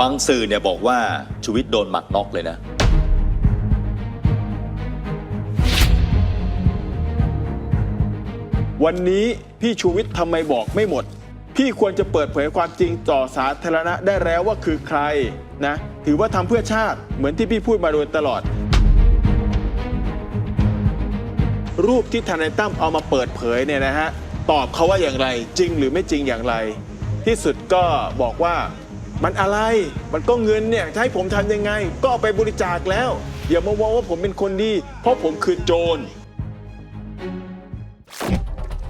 บางสื่อเนี่ยบอกว่าชูวิทย์โดนหมัดน็อกเลยนะ วันนี้พี่ชูวิทย์ทำไมบอกไม่หมด พี่ควรจะเปิดเผยความจริงต่อสาธารณะได้แล้วว่าคือใครนะ ถือว่าทำเพื่อชาติเหมือนที่พี่พูดมาโดยตลอด รูปที่ทนายตั้มเอามาเปิดเผยเนี่ยนะฮะ ตอบเขาว่าอย่างไรจริงหรือไม่จริงอย่างไร ที่สุดก็บอกว่า มันอะไร มันก็เงินเนี่ยจะให้ผมทำยังไง ก็เอาไปบริจาคแล้ว อย่ามามองว่าผมเป็นคนดี เพราะผมคือโจร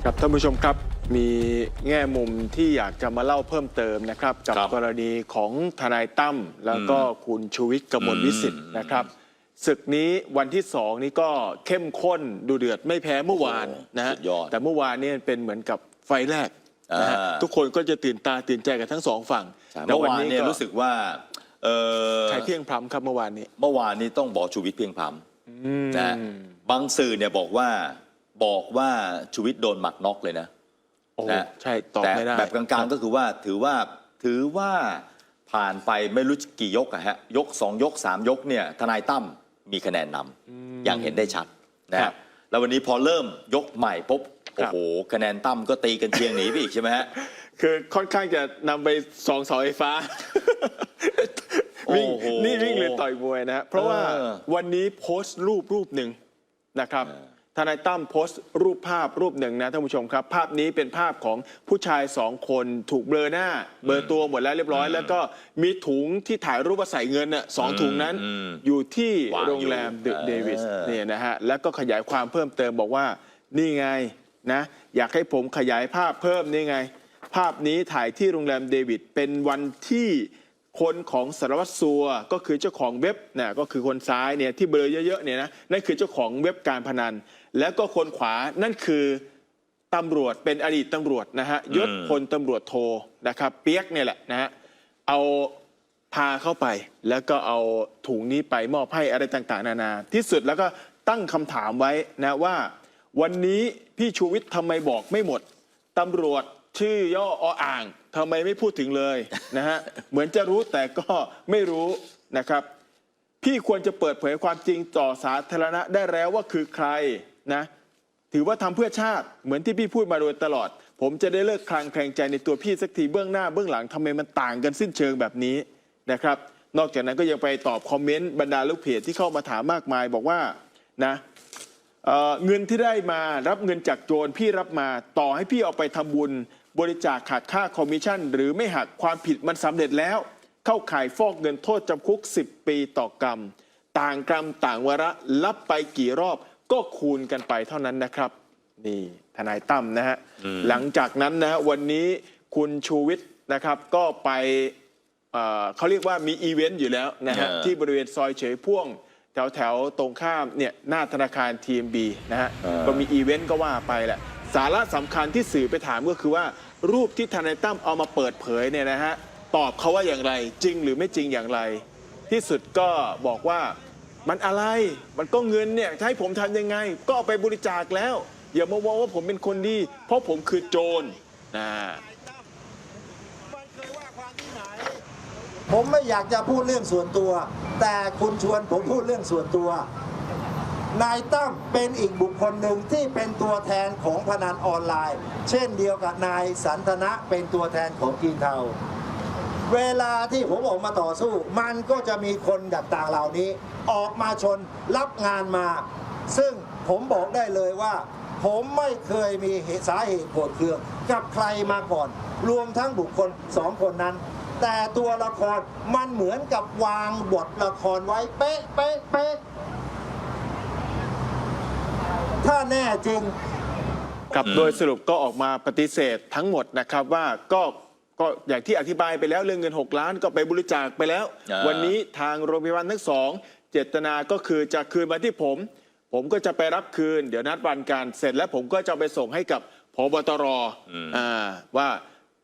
ครับท่านผู้ชมครับมีแง่มุมที่อยากจะมาเล่าเพิ่มเติมนะครับ กับครับกรณีของทนายตั้มแล้วก็คุณชูวิทย์กมลวิสิทธิ์อืมนะครับศึกนี้วันที่สองนี้ก็เข้มข้นดูเดือดไม่แพ้เมื่อวานนะฮะสุดยอดแต่เมื่อวานนี่เป็นเหมือนกับไฟแรกนะฮะอ่า ทุกคนก็จะตื่นตาตื่นใจกันทั้งสองฝั่งใช่แต่ เมื่อวานเนี่ยรู้สึกว่าเออใครเที่ยงพร้ำครับเมื่อวานนี้ เมื่อวานนี้ต้องบอกชูวิทย์เพียงพร้ำนะบางสื่อเนี่ยบอกว่าบอกว่าชูวิทย์โดนหมัดน็อกเลยนะโอ้นะใช่ตอบแต่ไม่ได้แบบกลางๆก็คือว่าถือว่าถือว่าผ่านไปไม่รู้กี่ยกอะฮะยกสองยกสามยกเนี่ยทนายตั้มมีคะแนนนำอย่างเห็นได้ชัดนะฮะแล้ววันนี้พอเริ่มยกใหม่ปุ๊บครัโอ้บโหคะแนนตั้มก็ตีกันเชียงหนีไปอีกใช่ไหมฮะ คือค่อนข้างจะนำไปสองเสาไฟฟ้า วิ่งโอ้โหนี่วิ่งหรือต่อยมวยนะเพราะว่าเออ วันนี้โพสต์รูปรูปหนึ่งนะครับเออทนายตั้มโพสต์รูปภาพรูปหนึ่งนะท่านผู้ชมครับ ภาพนี้เป็นภาพของผู้ชายสองคนถูกเบลอหน้าเบลอตัวหมดแล้วเรียบร้อย แล้วก็มีถุงที่ถ่ายรูปว่าใส่เงินน่ะสองถุงนั้นอืมอยู่ที่วางอยู่โรงแรมเดอะเออเดวิสเนี่ยนะฮะแล้วก็ขยายความเพิ่มเติมบอกว่านี่ไงนะอยากให้ผมขยายภาพเพิ่มนี่ไง ภาพนี้ถ่ายที่โรงแรมเดวิดเป็นวันที่คนของสารวัตรสัวก็คือเจ้าของเว็บนะก็คือคนซ้ายเนี่ยที่เบลอเยอะๆเนี่ยนะนั่นคือเจ้าของเว็บการพนัน แล้วก็คนขวานั่นคือตำรวจเป็นอดีตตำรวจนะฮะยศพลตำรวจโทนะครับ เปียกเนี่ยแหละนะฮะเอาพาเข้าไป แล้วก็เอาถุงนี้ไปมอบให้อะไรต่างๆ นานา ที่สุดแล้วก็ตั้งคำถามไว้นะว่า วันนี้พี่ชูวิทย์ทำไมบอกไม่หมดตำรวจ ชื่อย่อออ่างทำไมไม่พูดถึงเลยนะฮะ เหมือนจะรู้แต่ก็ไม่รู้นะครับ พี่ควรจะเปิดเผยความจริงต่อสาธารณะได้แล้วว่าคือใครนะ ถือว่าทำเพื่อชาติเหมือนที่พี่พูดมาโดยตลอด ผมจะได้เลิกคลางแคลงใจในตัวพี่สักทีเบื้องหน้าเบื้องหลังทำไมมันต่างกันสิ้นเชิงแบบนี้นะครับ นอกจากนั้นก็ยังไปตอบคอมเมนต์บรรดาลูกเพจที่เข้ามาถามมากมายบอกว่านะเอ่อเงินที่ได้มารับเงินจากโจรพี่รับมาต่อให้พี่เอาไปทำบุญ บริจาคขาดค่าคอมมิชชั่น หรือไม่หักความผิดมันสำเร็จแล้ว เข้าข่ายฟอกเงินโทษจำคุก 10 ปีต่อกรรม ต่างกรรมต่างวาระรับไปกี่รอบก็คูณกันไปเท่านั้นนะครับ นี่ทนายตั้มนะฮะหลังจากนั้นนะฮะวันนี้คุณชูวิทย์นะครับก็ไปเอ่อเขาเรียกว่ามีอีเวนต์อยู่แล้วนะฮะเออที่บริเวณซอยเฉยพ่วง แถวแถวๆตรงข้ามเนี่ยหน้าธนาคาร TMB นะฮะเออก็มีอีเวนต์ก็ว่าไปแหละ สาระสำคัญที่สื่อไปถามก็คือว่า รูปที่ทนายตั้มเอามาเปิดเผยเนี่ยนะฮะตอบเขาว่าอย่างไร จริงหรือไม่จริงอย่างไร ที่สุดก็บอกว่ามันอะไรมันก็เงินเนี่ยจะให้ผมทำยังไง ก็เอาไปบริจาคแล้ว อย่ามามองว่าผมเป็นคนดี เพราะผมคือโจรนะผมไม่อยากจะพูดเรื่องส่วนตัว แต่คุณชวนผมพูดเรื่องส่วนตัว นายตั้มเป็นอีกบุคคลหนึ่งที่เป็นตัวแทนของพนันออนไลน์ เช่นเดียวกับนายสันทนะเป็นตัวแทนของกีนเทา เวลาที่ผมออกมาต่อสู้ มันก็จะมีคนต่างเหล่านี้ ออกมาชนรับงานมา ซึ่งผมบอกได้เลยว่า ผมไม่เคยมีเหตุสาเหตุโกรธเคืองกับใครมาก่อน รวมทั้งบุคคลสองคนนั้นแต่ตัวละครมันเหมือนกับวางบทละครไว้เป๊ะเป๊ะเป๊ะ ถ้าแน่จริง ครับโดยสรุปก็ออกมาปฏิเสธทั้งหมดนะครับว่าก็ก็อย่างที่อธิบายไปแล้วเรื่องเงิน 6 ล้านก็ไปบริจาคไปแล้ว อ่า วันนี้ทางโรงพยาบาลทั้งสองเจตนาก็คือจะคืนมาที่ผม ผมก็จะไปรับคืน เดี๋ยวนัดวันการเสร็จแล้วผมก็จะไปส่งให้กับพบตรอ่าว่า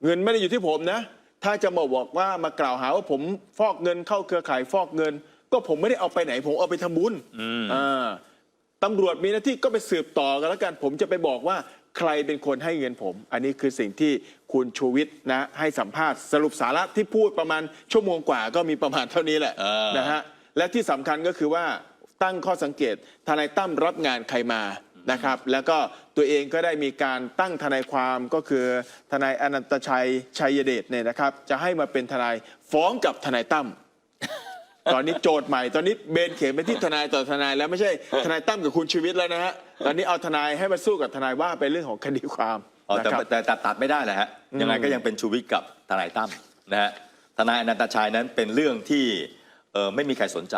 เงินไม่ได้อยู่ที่ผมนะ ถ้าจะมาบอกว่ามากล่าวหาว่าผมฟอกเงินเข้าเครือข่ายฟอกเงิน ก็ผมไม่ได้เอาไปไหน ผมเอาไปทำบุญอ่า ตำรวจมีหน้าที่ก็ไปสืบต่อกันแล้วกัน ผมจะไปบอกว่าใครเป็นคนให้เงินผม อันนี้คือสิ่งที่คุณชูวิทย์นะให้สัมภาษณ์สรุปสาระที่พูดประมาณชั่วโมงกว่าก็มีประมาณเท่านี้แหละเออ นะฮะและที่สำคัญก็คือว่าตั้งข้อสังเกตทนายตั้มรับงานใครมานะครับ แล้วก็ตัวเองก็ได้มีการตั้งทนายความก็คือทนายอนันตชัยชัยเดชเนี่ยนะครับ จะให้มาเป็นทนายฟ้องกับทนายตั้ม ตอนนี้โจทย์ใหม่ ตอนนี้เบนเข็มไปที่ทนายต่อทนายแล้วไม่ใช่ทนายตั้มกับคุณชีวิตแล้วนะฮะ ตอนนี้เอาทนายให้มาสู้กับทนายว่าไปเรื่องของคดีความอ๋อแต่นะครับ แต่แต่ตัดไม่ได้แหละฮะยังไงก็ยังเป็นชูวิทย์กับทนายตั้มนะฮะทนายอนันตชัยนั้นเป็นเรื่องที่เอ่อไม่มีใครสนใจ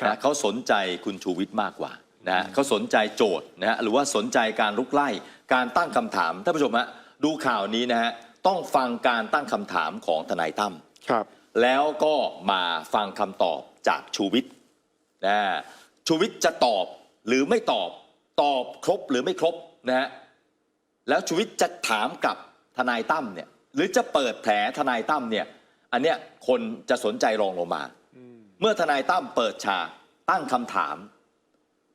ครับ นะเขาสนใจคุณชูวิทย์มากกว่านะฮะเขาสนใจโจทย์นะฮะหรือว่าสนใจการลุกไล่การตั้งคำถามท่านผู้ชมฮะดูข่าวนี้นะฮะต้องฟังการตั้งคำถามของทนายตั้ม ครับ แล้วก็มาฟังคำตอบจากชูวิทย์นะชูวิทย์จะตอบหรือไม่ตอบตอบครบหรือไม่ครบนะฮะแล้วชูวิทย์จะถามกับทนายตั้มเนี่ยหรือจะเปิดแผลทนายตั้มเนี่ยอันเนี้ยคนจะสนใจรองลงมา เมื่อทนายตั้มเปิดฉากตั้งคำถาม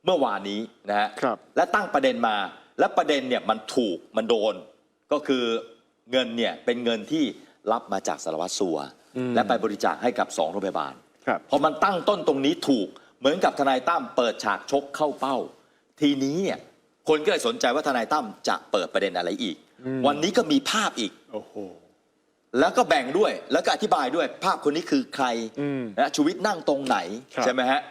เมื่อวานนี้นะฮะครับและตั้งประเด็นมาและประเด็นเนี่ยมันถูกมันโดน ก็คือเงินเนี่ยเป็นเงินที่รับมาจากสารวัตรสัวอืม และไปบริจาคให้กับสองโรงพยาบาลครับพอมันตั้งต้นตรงนี้ถูกเหมือนกับทนายตั้มเปิดฉากชกเข้าเป้า ทีนี้เนี่ยคนก็เลยสนใจว่าทนายตั้มจะเปิดประเด็นอะไรอีกวันนี้ก็มีภาพอีก โอ้โห แล้วก็แบ่งด้วยแล้วก็อธิบายด้วยภาพคนนี้คือใครอืมนะชูวิทย์นั่งตรงไหน ครับใช่ไหมฮะ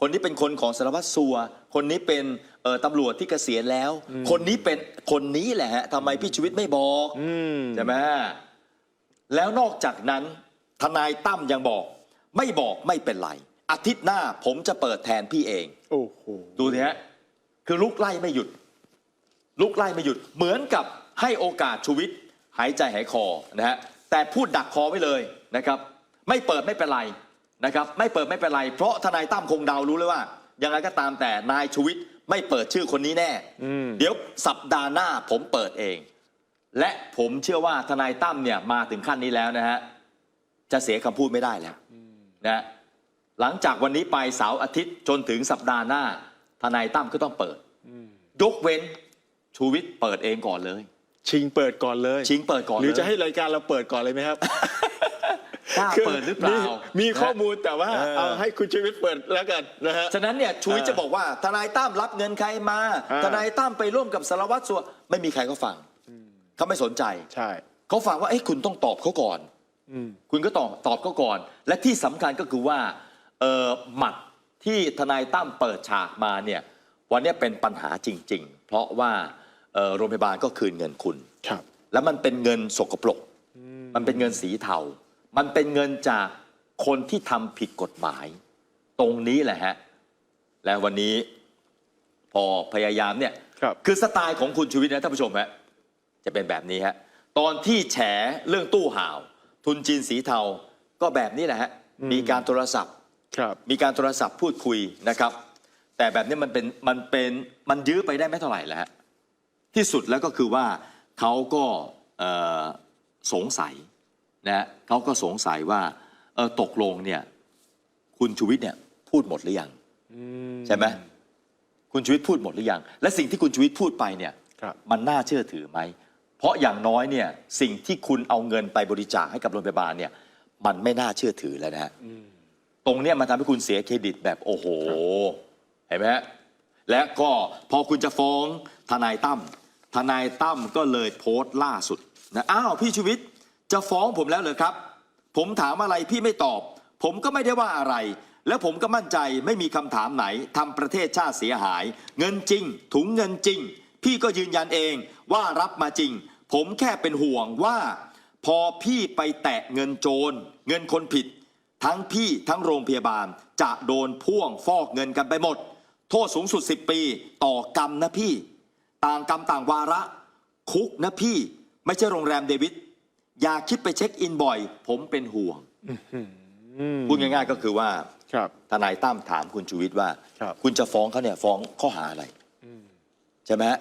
คนนี้เป็นคนของสารวัตรสัว คนนี้เป็นเอ่อตำรวจที่เกษียณแล้ว คนนี้เป็นคนนี้แหละฮะทำไมพี่ชูวิทย์ไม่บอก อืม ใช่ไหมแล้วนอกจากนั้น ทนายตั้มยังบอก ไม่บอกไม่เป็นไร อาทิตย์หน้าผมจะเปิดแทนพี่เอง โอ้โหดูสิฮะคือลุกไล่ไม่หยุด ลุกไล่ไม่หยุด เหมือนกับให้โอกาสชูวิทย์หายใจหายคอนะฮะแต่พูดดักคอไว้เลยนะครับ ไม่เปิดไม่เป็นไรนะครับไม่เปิดไม่เป็นไร เพราะทนายตั้มคงเดารู้เลยว่า ยังไงก็ตามแต่นายชูวิทย์ไม่เปิดชื่อคนนี้แน่ อืมเดี๋ยวสัปดาห์หน้าผมเปิดเอง และผมเชื่อว่าทนายตั้มเนี่ยมาถึงขั้นนี้แล้วนะฮะ จะเสียคำพูดไม่ได้แล้วนะหลังจากวันนี้ไปเสาร์อาทิตย์จนถึงสัปดาห์หน้า ทนายตั้มก็ต้องเปิดยกเว้นชูวิทย์เปิดเองก่อนเลย ชิงเปิดก่อนเลย ชิงเปิดก่อนหรือเลยจะให้รายการเราเปิดก่อนเลยไหมครับกล้าเปิดหรือเปล่า มีมีข้อมูลแต่ว่าเออเอาให้คุณชีวิตเปิดแล้วกันนะฮะ ฉะนั้นเนี่ยชูวิทย์เออจะบอกว่าทนายตั้มรับเงินใครมาอ่าทนายตั้มไปร่วมกับสารวัตรสัว ไม่มีใครเขาฟังเขาไม่สนใจ ใช่เขาฟังว่าเอ้คุณต้องตอบเขาก่อนอืม คุณก็ตอบตอบเขาก่อน และที่สำคัญก็คือว่าเออหมัดที่ทนายตั้มเปิดฉากมาเนี่ยวันนี้เป็นปัญหาจริง ๆ เพราะว่าเอ่อโรงพยาบาลก็คืนเงินคุณครับ แล้วมันเป็นเงินสกปรกมันเป็นเงินสีเทา มันเป็นเงินจากคนที่ทำผิดกฎหมาย ตรงนี้แหละฮะ และวันนี้พอพยายามเนี่ยครับคือสไตล์ของคุณชูวิทย์นะท่านผู้ชมฮะจะเป็นแบบนี้ฮะตอนที่แฉเรื่องตู้ห่าว ทุนจีนสีเทาก็แบบนี้แหละฮะมีการโทรศัพท์ครับมีการโทรศัพท์พูดคุยนะครับ แต่แบบนี้มันเป็นมันเป็นมันยื้อไปได้ไม่เท่าไหร่แล้วฮะที่สุดแล้วก็คือว่าเขาก็เอ่อสงสัยนะฮะเขาก็สงสัยว่าเออตกลงเนี่ยคุณชูวิทย์เนี่ยพูดหมดหรือยังใช่ไหมคุณชูวิทย์พูดหมดหรือยัง และสิ่งที่คุณชูวิทย์พูดไปเนี่ยครับมันน่าเชื่อถือไหมเพ ราะอย่างน้อยเนี่ยสิ่งที่คุณเอาเงินไปบริจาคให้กับโรงพยาบาลเนี่ยมันไม่น่าเชื่อถือแล้วนะฮะตรงเนี้ยมันทำให้คุณเสียเครดิตแบบโอ้โห เห็นไหมฮะและก็พอคุณจะฟ้องทนายตั้มทนายตั้มก็เลยโพสต์ล่าสุดนะอ้าวพี่ชูวิทย์จะฟ้องผมแล้วเหรอครับ ผมถามอะไรพี่ไม่ตอบ ผมก็ไม่ได้ว่าอะไร แล้วผมก็มั่นใจไม่มีคำถามไหนทำประเทศชาติเสียหาย เงินจริง ถุงเงินจริง พี่ก็ยืนยันเองว่ารับมาจริง ผมแค่เป็นห่วงว่า พอพี่ไปแตะเงินโจร เงินคนผิด ทั้งพี่ทั้งโรงพยาบาลจะโดนพ่วงฟอกเงินกันไปหมด โทษสูงสุด 10 ปี ต่อกรรมนะพี่ ต่างกรรมต่างวาระ คุกนะพี่ ไม่ใช่โรงแรมเดวิดอย่าคิดไปเช็คอินบ่อย ผมเป็นห่วงอืมพูดง่ายๆก็คือว่าครับทนายตั้มถามคุณชูวิทย์ว่า ครับคุณจะฟ้องเขาเนี่ยฟ้องข้อหาอะไรใช่ไหมฮะ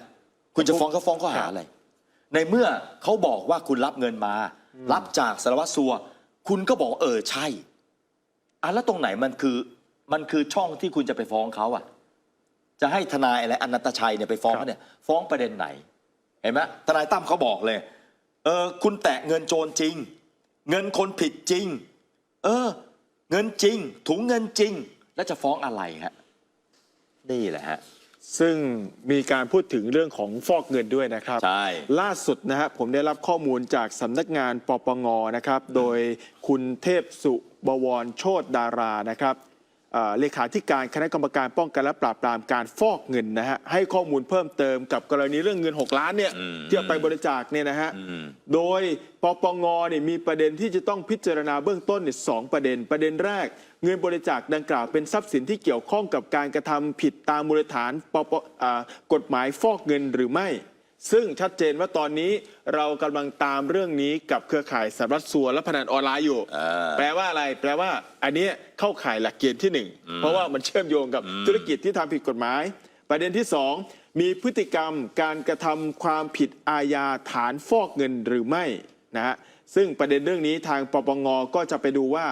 คุณจะฟ้องเขาฟ้องข้อหาอะไร ในเมื่อเขาบอกว่าคุณรับเงินมา รับจากสารวัตรสัว คุณก็บอกเออใช่อะแล้วตรงไหนมันคือมันคือช่องที่คุณจะไปฟ้องเขาอะ จะให้ทนายอะไรอนันตชัยเนี่ยไปฟ้องเขาเนี่ย ฟ้องประเด็นไหน เห็นไหมทนายตั้มเขาบอกเลย เออ คุณแตะเงินโจรจริง เงินคนผิดจริง เออ เงินจริง ถุงเงินจริง แล้วจะฟ้องอะไรฮะนี่แหละฮะ ซึ่งมีการพูดถึงเรื่องของฟอกเงินด้วยนะครับ ใช่ ล่าสุดนะฮะผมได้รับข้อมูลจากสำนักงานปปงนะครับ โดยคุณเทพสุบวรโชตดารานะครับ เอ่อเลขาธิการคณะกรรมการป้องกันและปราบปรามการฟอกเงินนะฮะให้ข้อมูลเพิ่มเติมกับกรณีเรื่องเงิน 6 ล้านเนี่ยอืมที่เอาไปบริจาคเนี่ยนะฮะอืมโดยปปงเนี่ยมีประเด็นที่จะต้องพิจารณาเบื้องต้นเนี่ยสองประเด็น ประเด็นแรก เงินบริจาคดังกล่าวเป็นทรัพย์สินที่เกี่ยวข้องกับการกระทำผิดตามมูลฐานปปอ่ากฎหมายฟอกเงินหรือไม่ ซึ่งชัดเจนว่าตอนนี้เรากำลังตามเรื่องนี้กับเครือข่ายสารวัตรสัวและพนันออนไลน์อยู่อ่าแปลว่าอะไร แปลว่า อันเนี้ยเข้าข่ายหลักเกณฑ์ที่หนึ่งเพราะว่ามันเชื่อมโยงกับธุรกิจที่ทำผิดกฎหมาย ประเด็นที่สองมีพฤติกรรมการกระทำความผิดอาญาฐานฟอกเงินหรือไม่นะฮะซึ่งประเด็นเรื่องนี้ทางปปงก็จะไปดูว่า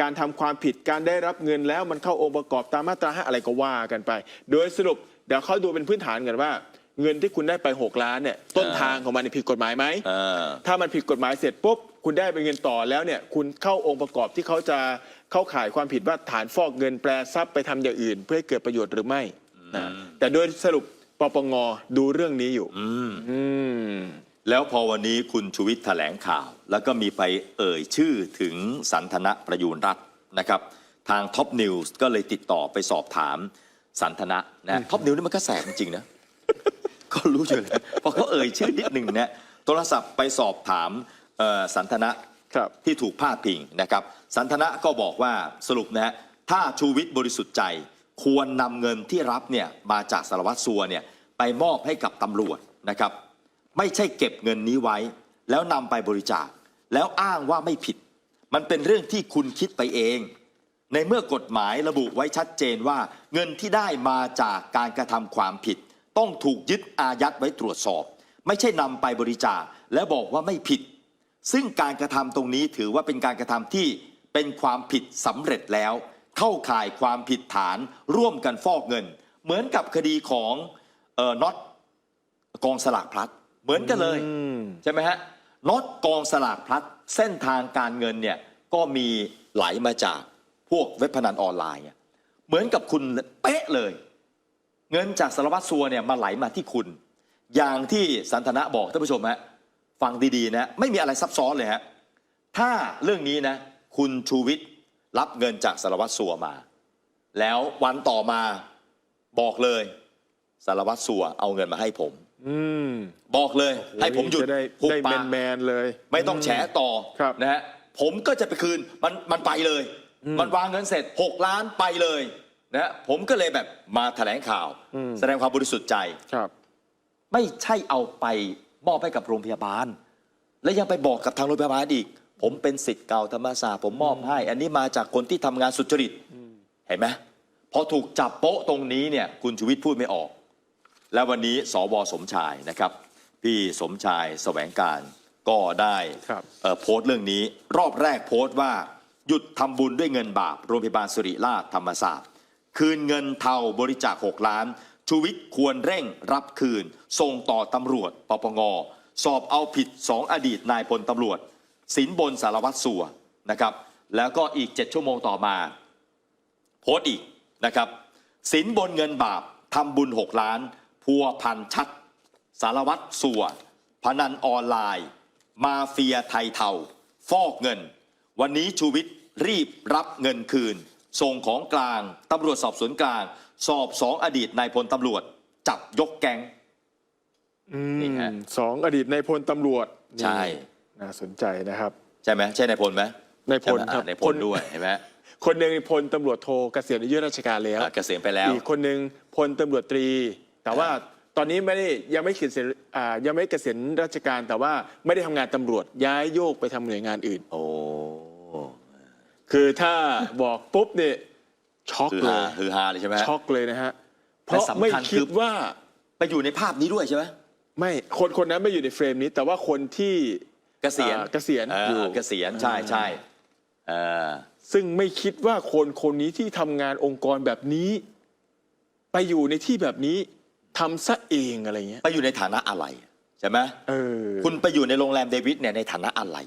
การทำความผิดการได้รับเงินแล้วมันเข้าองค์ประกอบตามมาตราห้าอะไรก็ว่ากันไป โดยสรุปเดี๋ยวเขาดูเป็นพื้นฐานกันว่า เงินที่คุณได้ไป 6 ล้านเนี่ยต้นทางของมันเนยผิดกฎหมายไหมเออถ้ามันผิดกฎหมายเสร็จปุ๊บ คุณได้เป็นเงินต่อแล้วเนี่ยคุณเข้าองค์ประกอบที่เขาจะเข้าข่ายความผิดว่าฐานฟอกเงินแปลทรัพย์ไปทำอย่างอื่น เพื่อให้เกิดประโยชน์หรือไม่นะแต่โดยสรุปปปงดูเรื่องนี้อยู่อืมอืมแล้วพอวันนี้คุณชูวิทย์แถลงข่าว แล้วก็มีไปเอ่ยชื่อถึงสันทนะประยูรรัตน์นะครับ ทางท็อปนิวส์ก็เลยติดต่อไปสอบถามสันทนะนะท็อปนิวส์นี่มันก็แสบจริงๆนะ ก็รู้อยู่แล้วพอเขาเอ่ยชื่อนิดหนึ่งเนี่ยโทรศัพท์ไปสอบถามเอ่อสันทนะครับที่ถูกพาดพิงนะครับ สันทนะก็บอกว่าสรุปนะฮะถ้าชูวิทย์บริสุทธิ์ใจ ควรนำเงินที่รับเนี่ยมาจากสารวัตรสัวเนี่ยไปมอบให้กับตำรวจนะครับ ไม่ใช่เก็บเงินนี้ไว้ แล้วนำไปบริจาค แล้วอ้างว่าไม่ผิด มันเป็นเรื่องที่คุณคิดไปเอง ในเมื่อกฎหมายระบุไว้ชัดเจนว่าเงินที่ได้มาจากการกระทำความผิด ต้องถูกยึดอายัดไว้ตรวจสอบ ไม่ใช่นำไปบริจาคและบอกว่าไม่ผิด ซึ่งการกระทำตรงนี้ถือว่าเป็นการกระทำที่เป็นความผิดสำเร็จแล้ว เข้าข่ายความผิดฐานร่วมกันฟอกเงิน เหมือนกับคดีของเอ่อน็อตกองสลากพลัดเหมือนกันเลยใช่ไหมฮะน็อตกองสลากพลัดเส้นทางการเงินเนี่ยก็มีไหลมาจากพวกเว็บพนันออนไลน์ เหมือนกับคุณเป๊ะเลย เงินจากสารวัตรสัวเนี่ยมาไหลมาที่คุณ อย่างที่สันทนะบอกท่านผู้ชมฮะฟังดีๆนะไม่มีอะไรซับซ้อนเลยฮะถ้าเรื่องนี้นะ คุณชูวิทย์รับเงินจากสารวัตรสัวมา แล้ววันต่อมาบอกเลยสารวัตรสัวเอาเงินมาให้ผมอืมบอกเลย ให้ผมหยุดจะได้หุบได้ปาแมกนแมนๆเลย ไม่ต้องแฉต่อครับนะฮะผมก็จะไปคืนมันมันไปเลย มันวางเงินเสร็จ6ล้านไปเลย นะฮะผมก็เลยแบบมาแถลงข่าวแสดงความบริสุทธิ์ใจ ครับ ไม่ใช่เอาไปมอบให้กับโรงพยาบาล และยังไปบอกกับทางโรงพยาบาลอีก ผมเป็นสิทธิ์เก่าธรรมศาสตร์ผมมอบให้ อันนี้มาจากคนที่ทำงานสุจริตเห็นไหมพอถูกจับโป๊ะตรงนี้เนี่ยคุณชูวิทย์พูดไม่ออก แล้ววันนี้สวสมชายนะครับ พี่สมชายแสวงการก็ได้ครับ เอ่อโพสต์เรื่องนี้ รอบแรกโพสต์ว่า หยุดทำบุญด้วยเงินบาปโรงพยาบาลสุริราชธรรมศาสตร์ คืนเงินเทาบริจาค 6 ล้าน ชูวิทย์ควรเร่งรับคืน ส่งต่อตำรวจปปง สอบเอาผิด 2 อดีตนายพลตำรวจ สินบนสารวัตรสัวนะครับ แล้วก็อีก 7 ชั่วโมงต่อมา โพสต์อีกนะครับสินบนเงินบาปทำบุญ 6 ล้าน พัวพันชัด สารวัตรสัวพนันออนไลน์ มาเฟียไทยเทาฟอกเงิน วันนี้ชูวิทย์รีบรับเงินคืน ส่งของกลางตำรวจสอบสวนกลาง สอบสองอดีตนายพลตำรวจ จับยกแก๊ง อืนี่มฮะ สองอดีตในายพลตำรวจใช่นี่น่าสนใจนะครับ ใช่ไหมใช่นายพลไหมนายพลใช่ไหมครับอ่านายพลด้วยเห็นไหมคนหนึ่งพลตำรวจโทเกษียณอายุราชการแล้ว อะเกษียณไปแล้ว อีกคนหนึ่งพลตำรวจตรี แต่ว่าตอนนี้ไม่ได้ยังไม่เกษียณอ่ายังไม่เกษียณราชการแต่ว่าไม่ได้ทำงานตำรวจย้ายโยกไปทำหน่วยงานอื่น โอ้ คือถ้าบอกปุ๊บเนี่ยช็อกฮือเลฮายฮือฮาเลยใช่ไหมช็อกเลยนะฮะเพแต่ราะสำคัญไม่คืคิอดว่าไปอยู่ในภาพนี้ด้วยใช่ไหมไม่คนคนนั้นไม่อยู่ในเฟรมนี้ แต่ว่าคนที่เกษียณอ่าเกษียณเอออยู่เกษียณใช่ใช่เออซึ่งไม่คิดว่าคนคนนี้ที่ทำงานองค์กรแบบนี้ ไปอยู่ในที่แบบนี้ทำซะเองอะไรเงี้ยไปอยู่ในฐานะอะไรใช่ไหมเออคุณไปอยู่ในโรงแรมเดวิดเนี่ยในฐานะอะไร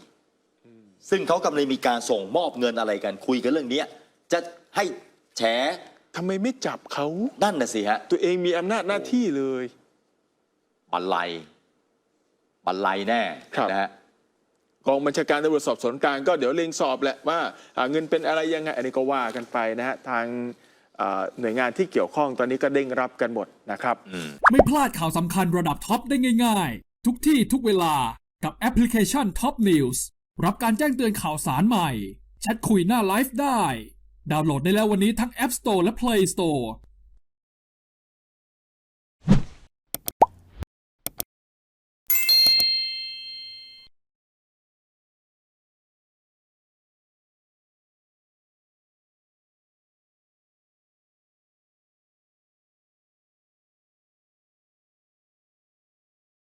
ซึ่งเขากำลังมีการส่งมอบเงินอะไรกันคุยกันเรื่องเนี้ยจะให้แฉทำไมไม่จับเขา นั่นน่ะสิฮะตัวเองมีอำนาจหน้าที่เลย บันไลบันไลแน่ครับ นะฮะ กองบัญชาการตำรวจสอบสวนกลางก็เดี๋ยวเล็งสอบแหละว่าอ่าเงินเป็นอะไรยังไงอันนี้ก็ว่ากันไปนะฮะทางอ่าหน่วยงานที่เกี่ยวข้องตอนนี้ก็เด้งรับกันหมดนะครับ ไม่พลาดข่าวสำคัญระดับท็อปได้ง่าย ๆ ทุกที่ทุกเวลากับแอปพลิเคชัน Top News รับการแจ้งเตือนข่าวสารใหม่ แชทคุยหน้าไลฟ์ได้ ดาวน์โหลดได้แล้ววันนี้ทั้ง App Store และ Play Store